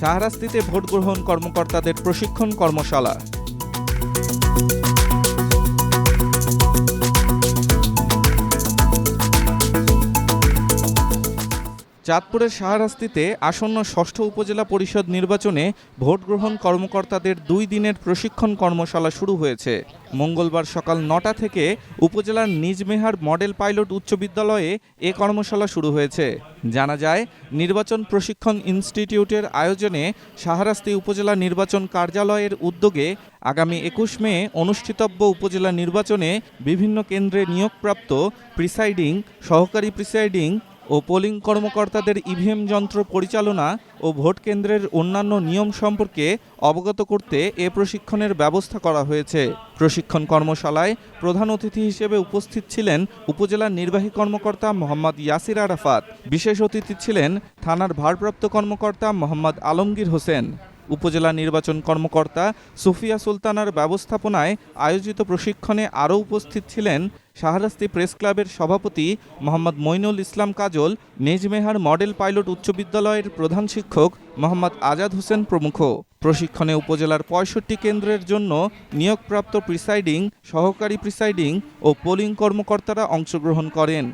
শাহরাস্তিতে vote গ্রহণ কর্মকর্তাদের প্রশিক্ষণ কর্মশালা। চাঁদপুরের শাহরাস্তিতে আসন্ন ষষ্ঠ উপজেলা পরিষদ নির্বাচনে ভোট গ্রহণ কর্মকর্তাদের দুই দিনের প্রশিক্ষণ কর্মশালা শুরু হয়েছে। মঙ্গলবার সকাল নটা থেকে উপজেলার নিজমেহার মডেল পাইলট উচ্চ বিদ্যালয়ে এ কর্মশালা শুরু হয়েছে। জানা যায়, নির্বাচন প্রশিক্ষণ ইনস্টিটিউটের আয়োজনে শাহরাস্তি উপজেলা নির্বাচন কার্যালয়ের উদ্যোগে আগামী একুশ মে অনুষ্ঠিতব্য উপজেলা নির্বাচনে বিভিন্ন কেন্দ্রে নিয়োগপ্রাপ্ত প্রিসাইডিং, সহকারী প্রিসাইডিং ও পোলিং কর্মকর্তাদের ইভিএম যন্ত্র পরিচালনা ও ভোট কেন্দ্রের অন্যান্য নিয়ম সম্পর্কে অবগত করতে এ প্রশিক্ষণের ব্যবস্থা করা হয়েছে। প্রশিক্ষণ কর্মশালায় প্রধান অতিথি হিসেবে উপস্থিত ছিলেন উপজেলার নির্বাহী কর্মকর্তা মোহাম্মদ ইয়াসির আরাফাত। বিশেষ অতিথি ছিলেন থানার ভারপ্রাপ্ত কর্মকর্তা মোহাম্মদ আলমগীর হোসেন। উপজেলা নির্বাচন কর্মকর্তা সুফিয়া সুলতানার ব্যবস্থাপনায় আয়োজিত প্রশিক্ষণে আরও উপস্থিত ছিলেন শাহরাস্তি প্রেস ক্লাবের সভাপতি মোহাম্মদ মইনুল ইসলাম কাজল নেজমেহার মডেল পাইলট উচ্চ বিদ্যালয়ের প্রধান শিক্ষক মোহাম্মদ আজাদ হোসেন প্রমুখ। প্রশিক্ষণে উপজেলার পঁয়ষট্টি কেন্দ্রের জন্য নিয়োগপ্রাপ্ত প্রিসাইডিং, সহকারী প্রিসাইডিং ও পোলিং কর্মকর্তারা অংশগ্রহণ করেন।